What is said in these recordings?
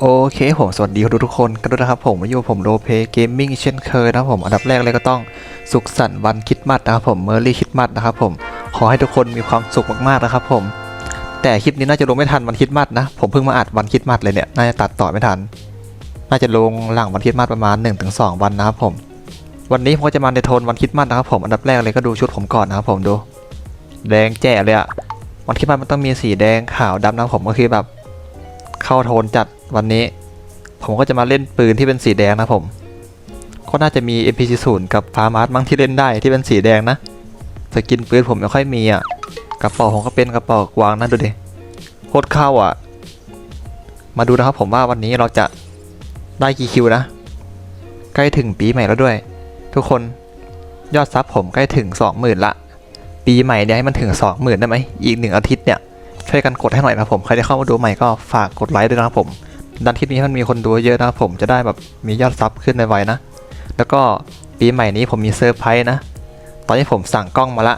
โอเคผมสวัสดีทุกคนกันด้วยนะครับผมมาอยู่ผมโรเพเกมมิ่งเช่นเคยนะครับผมอันดับแรกเลยก็ต้องสุขสันต์วันคริดมัดนะครับผมเมอร์รี่คริดมัดนะครับผมขอให้ทุกคนมีความสุขมากๆนะครับผม แต่คลิปนี้น่าจะลงไม่ทันวันคริดมัดนะ ผมเพิ่งมาอัดวันคริดมัดเลยเนี่ยน่าจะตัดต่อไม่ทัน น่าจะลงหลังวันคริดมัดประมาณ 1-2 วันนะครับผม วันนี้ผมก็จะมาในโทนวันคริดมัดนะครับผมอันดับแรกเลยก็ดูชุดผมก่อนนะครับผมดู แดงแจ๋เลยอะวันคริดมัดมันต้องมีสีแดงขาวดำนะผมก็คือแบบ เข้าโทนจัด วันนี้ผมก็จะมาเล่นปืนที่เป็นสีแดงนะผม ก็น่าจะมี MP40 กับฟาร์มาร์มั้งที่เล่นได้ที่เป็นสีแดงนะสกินปืนผมไม่ค่อยมีอะกระเป๋าผมก็เป็นกระเป๋ากวางนะดูดิโคตรเข้าอะ มาดูนะครับผมว่าวันนี้เราจะได้กี่คิวนะ ใกล้ถึงปีใหม่แล้วด้วย ทุกคนยอดซับผมใกล้ถึง 20,000 ละ ปีใหม่เนี่ยให้มันถึง 20,000 ได้ไหมอีกหนึ่งอาทิตย์เนี่ยช่วยกันกดให้หน่อยนะผม ใครที่เข้ามาดูใหม่ก็ฝากกดไลค์ด้วยนะครับผม ดันคลิปนี้มันมีคนดูเยอะนะผมจะได้แบบมียอดซับขึ้นในไวๆนะ แล้วก็ปีใหม่นี้ผมมีเซอร์ไพรส์นะ ตอนนี้ผมสั่งกล้องมาละ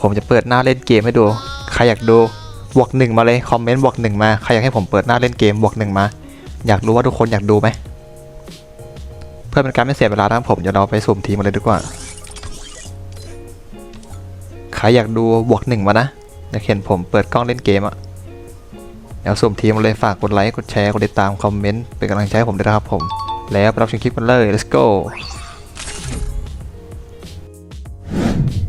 ผมจะเปิดหน้าเล่นเกมให้ดู ใครอยากดูบวกหนึ่งมาเลยคอมเมนต์บวกหนึ่งมา ใครอยากให้ผมเปิดหน้าเล่นเกมบวกหนึ่งมา อยากรู้ว่าทุกคนอยากดูไหม เพื่อเป็นการไม่เสียเวลานะผมเดี๋ยวเราไปสุ่มทีมมาเลยดีกว่า ใครอยากดูบวกหนึ่งมานะ อยากเห็นผมเปิดกล้องเล่นเกมอะ เดี๋ยวสุ่มทีมมาเลยฝากกดไลค์กดแชร์กดติดตามคอมเมนต์เป็นกำลังใจให้ผมด้วยนะครับผม แล้วไปรับชมคลิปกันเลย let's go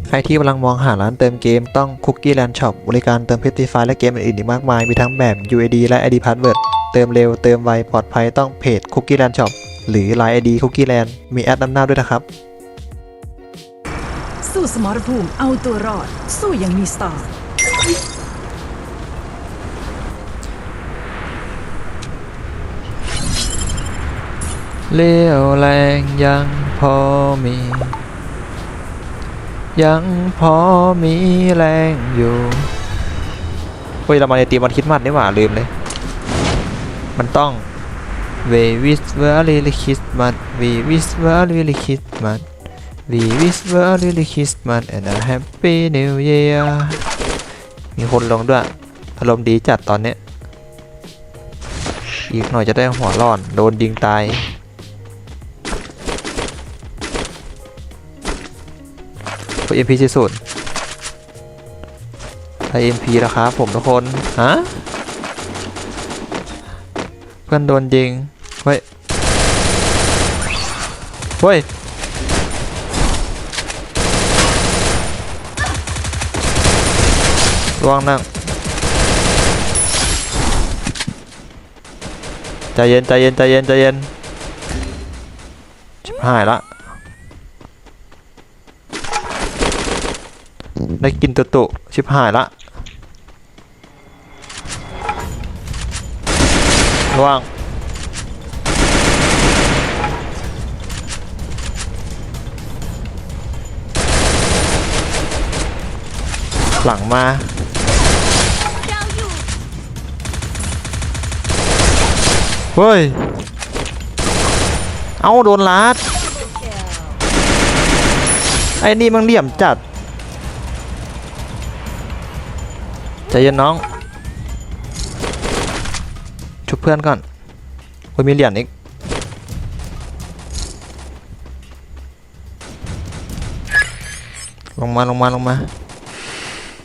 ใครที่กำลังมองหาร้านเติมเกมต้อง Cookie Land Shop บริการเติมเพชรฟรีไฟและเกมอื่นๆอีกมากมาย มีทั้งแบบ UID และ ID Password เติมเร็วเติมไวปลอดภัยต้องเพจ Cookie Land Shop หรือ Line ID Cookie Land มีแอดนำหน้าด้วยนะครับ สู้สมรภูมิเอาตัวรอด สู้อยังมีสไตล์ เลี้ยวแรงยังพอมี ยังพอมีแรงอยู่เฮ้ยเรามาในตีมวันคริดมัดนี่หว่าลืมเลย มันต้อง We wish very Christmas We wish very Christmas We wish very Christmas and a happy new year มีคนลงด้วยอารมณ์ดีจัดตอนเนี้ยอีกหน่อยจะได้หัวร้อน โดนยิงตาย ตัว MP สี่ศูนย์ไทย MP แล้วครับผมทุกคนฮะเพื่อนโดนยิงเฮ้ยเฮ้ยระวังนั่งใจเย็นใจเย็นใจเย็นใจเย็นชิบหายละ ได้กินตุตุชิบหายละระวังหลังมาเฮ้ย เอาโดนลัด ไอ้นี่มันเหลี่ยมจัด ใจเย็นน้อง ชุบเพื่อนก่อนโอ้ยมีเหรียญอีกลงมาลงมาลงมา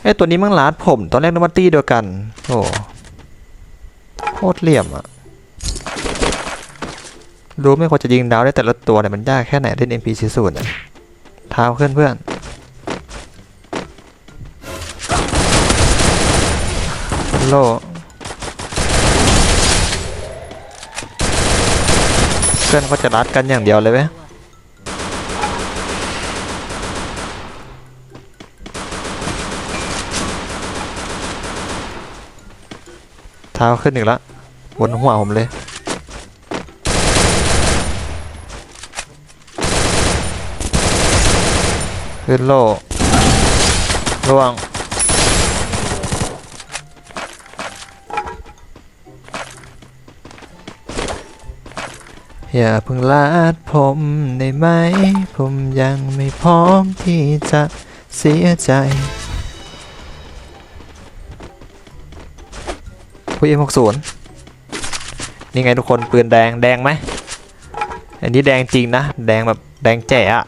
ไอ้ตัวนี้มันลาดผม ตอนแรกนึกว่าตี้เดียวกัน โอ้โคตรเหลี่ยมอะรู้ไหม่ควรจะยิงดาวได้แต่ละตัวเนี่ยมันยากแค่ไหนเล่น MP 4 0อะเท้าเพื่อนเพื่อน โลเพื่อนก็จะรัดกันอย่างเดียวเลยไหมเท้าขึ้นอีกแล้วบนหัวผมเลยขึ้นโล่ระวัง อย่าเพิ่งลาดผมได้ไหม ผมยังไม่พร้อมที่จะเสียใจผู้เอ็มหกศูนย์นี่ไงทุกคนปืนแดงแดงไหม อันนี้แดงจริงนะ แดงแบบแดงแจ๋อะ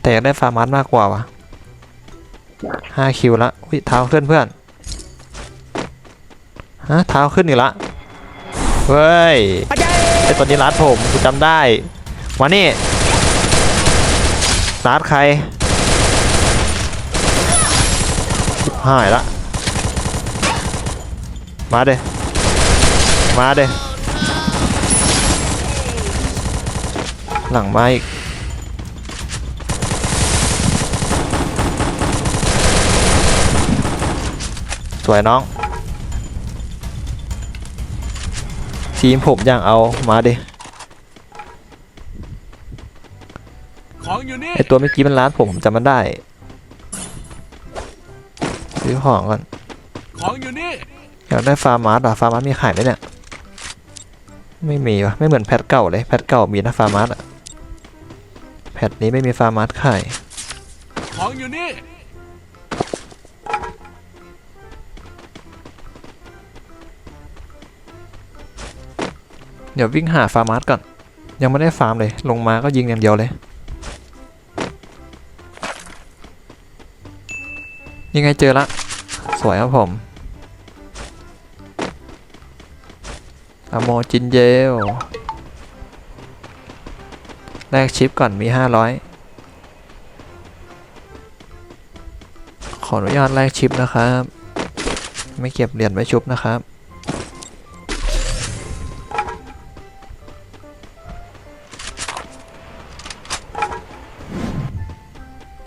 แต่อยากได้ฟาร์มัสมากกว่าวะห้าคิวละอุ้ยเท้าขึ้นเพื่อนฮะเท้าขึ้นอีกละ เฮ้ยไอตัวนี้รัดผมกูจำได้ มานี่รัดใครชิบหายละ มาเด้มาเด้หลังมาอีกสวยน้อง ทีมผมยังเอามาเด้ของอยู่นี่ไอตัวเมื่อกี้มันร้านผมผมจำมันได้ซื้อของก่อนของอยู่นี่อยากได้ฟาร์มาร์สอะฟาร์มาร์สมีขายไหมเนี่ยไม่มีวะไม่เหมือนแพทเก่าเลยแพทเก่ามีนะฟาร์มาร์สอะแพทนี้ไม่มีฟาร์มาร์สขายของอยู่นี่ เดี๋ยววิ่งหาฟาร์มาร์ก่อน ยังไม่ได้ฟาร์มเลย ลงมาก็ยิงอย่างเดียวเลย ยังไงเจอละ สวยครับผมอโมจินเยลแลกชิปก่อนมี 500 ขออนุญาตแลกชิปนะครับ ไม่เก็บเหรียญไว้ชุบนะครับ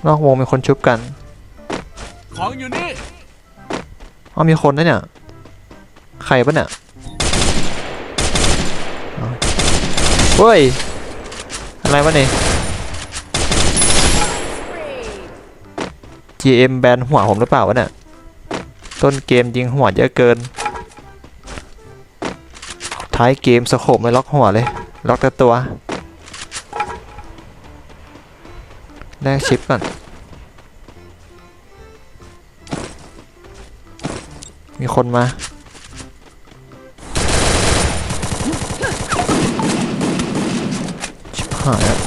นอกวงมีคนชุบกัน ของอยู่นี่อ๋อมีคนนะเนี่ย ใครปะเนี่ยอ๋อเฮ้ย อะไรวะเนี่ย GM แบนหัวผมหรือเปล่าวะเนี่ย ต้นเกมยิงหัวเยอะเกิน ท้ายเกมสโคบไม่ล็อกหัวเลย ล็อกแต่ตัว แลกชิปก่อน มีคนมา ชิบหายอะ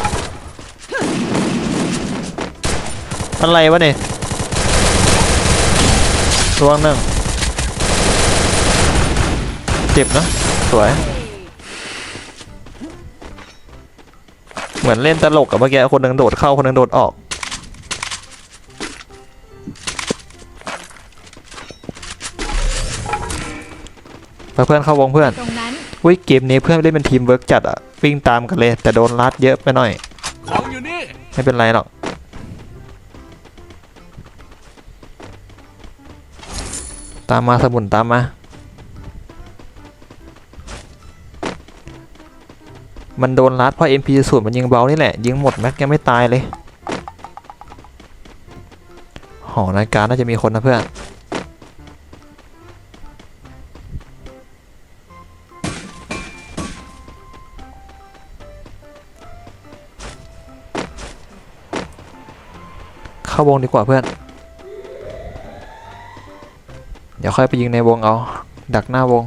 อะไรวะเนี่ยตัวหนึ่งเจ็บนะ สวย เหมือนเล่นตลกกับเมื่อกี้คนหนึ่งโดดเข้าคนหนึ่งโดดออกไปเพื่อนเข้าวงเพื่อนตรงนั้นอุ้ยเกมนี้เพื่อนเล่นเป็นทีมเวิร์กจัดอะวิ่งตามกันเลย แต่โดนลัดเยอะไปหน่อย ของอยู่นี่ไม่เป็นไรหรอกตามมาสมุนตามมา มันโดนลัดเพราะ MP ศูนย์มันยิงเบานี่แหละ ยิงหมดแม็กยังไม่ตายเลย หอนาฬิกาน่าจะมีคนนะเพื่อน เข้าวงดีกว่าเพื่อน เดี๋ยวค่อยไปยิงในวงเอา ดักหน้าวง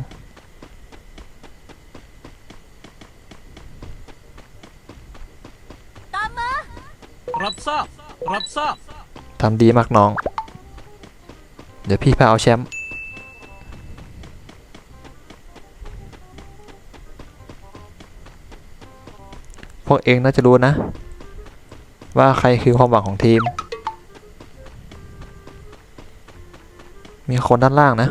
รับทราบ รับทราบ ทำดีมากน้อง เดี๋ยวพี่พาเอาแชมป์ พวกเองน่าจะรู้นะ ว่าใครคือความหวังของทีม มีคนด้านล่างนะ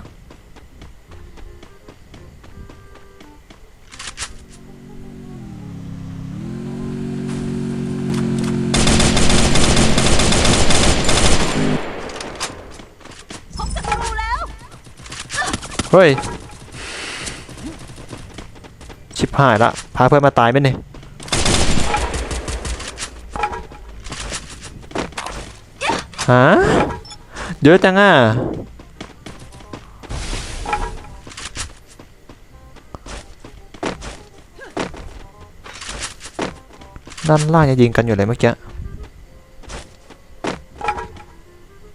ฮ้ย ชิบหายละ พาเพื่อนมาตายไหมเนี่ยฮะเยอะจังอะด้านล่างยังยิงกันอยู่เลยเมื่อกี้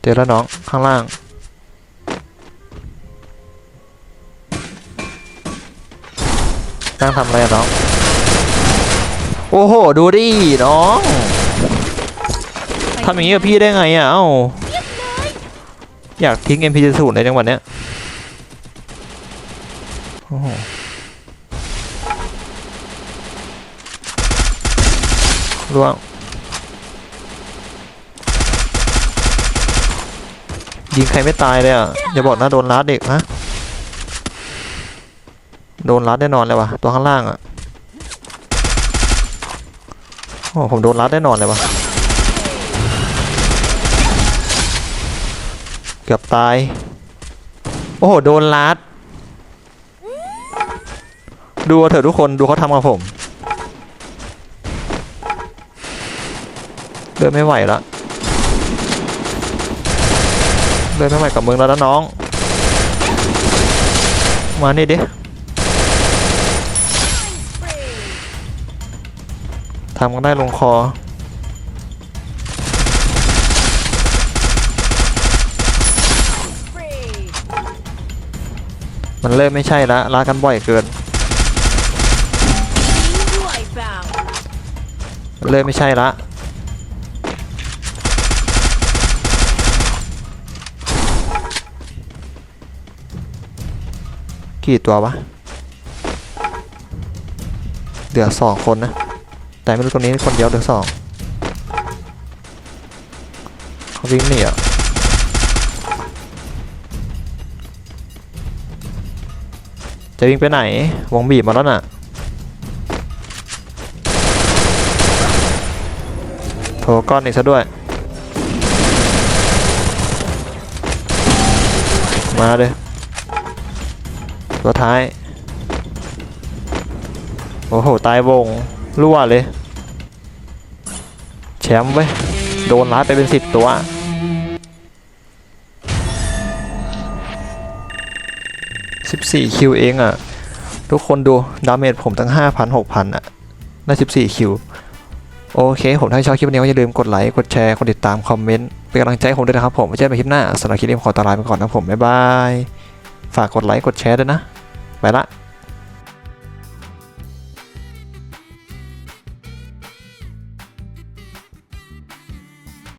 เจอแล้วน้องข้างล่าง นั่งทำอะไรน้อง โอ้โห ดูดิน้องทำอย่างนี้กับพี่ได้ไงอะ เอ้า อยากทิ้ง MP0 ในจังหวัดเนี้ยโอ้โหร่วงยิงใครไม่ตายเลยอะ อย่าบอกนะโดนลัดเด็กนะ โดนลัดแน่นอนเลยวะตัวข้างล่างอะโอ้ผมโดนลัดแน่นอนเลยวะเกือบตาย โอ้โห โดนลัด ดูเอาเถอะทุกคนดูเขาทำกับผม เดินไม่ไหวละเดินไม่ไหวกับมึงแล้วนะน้อง มานี่ดิ ทำกันได้ลงคอ มันเริ่มไม่ใช่ละลากันบ่อยเกิน มันเริ่มไม่ใช่ละกี่ตัววะ เหลือสองคนนะ แต่ไม่รู้ตรงนี้คนเดียวหลือสองเขาวิ่งหนีอะจะวิ่งไปไหน วงบีบมาแล้วน่ะโถก้อนอีกซะด้วย มาเลยตัวท้าย โอ้โห ตายวง รั่วเลย แชมป์เว้ยโดนลัดไปเป็นสิบตัว 14 คิวเองอะ่ะ ทุกคนดู ดาเมจผมตั้ง 5,000 6,000 อะ ได้14 คิว โอเค ผมถ้าชอบคลิปนี้ก็อย่าลืมกดไลค์ กดแชร์ กดติดตาม คอมเมนต์ เป็นกำลังใจผมด้วยนะครับผมไว้เจอกันคลิปหน้าสำหรับคลิปนี้ผมขอตวลาไปก่อนนะผม บ๊ายบาย ฝากกดไลค์ กดแชร์ด้วยนะ ไปละ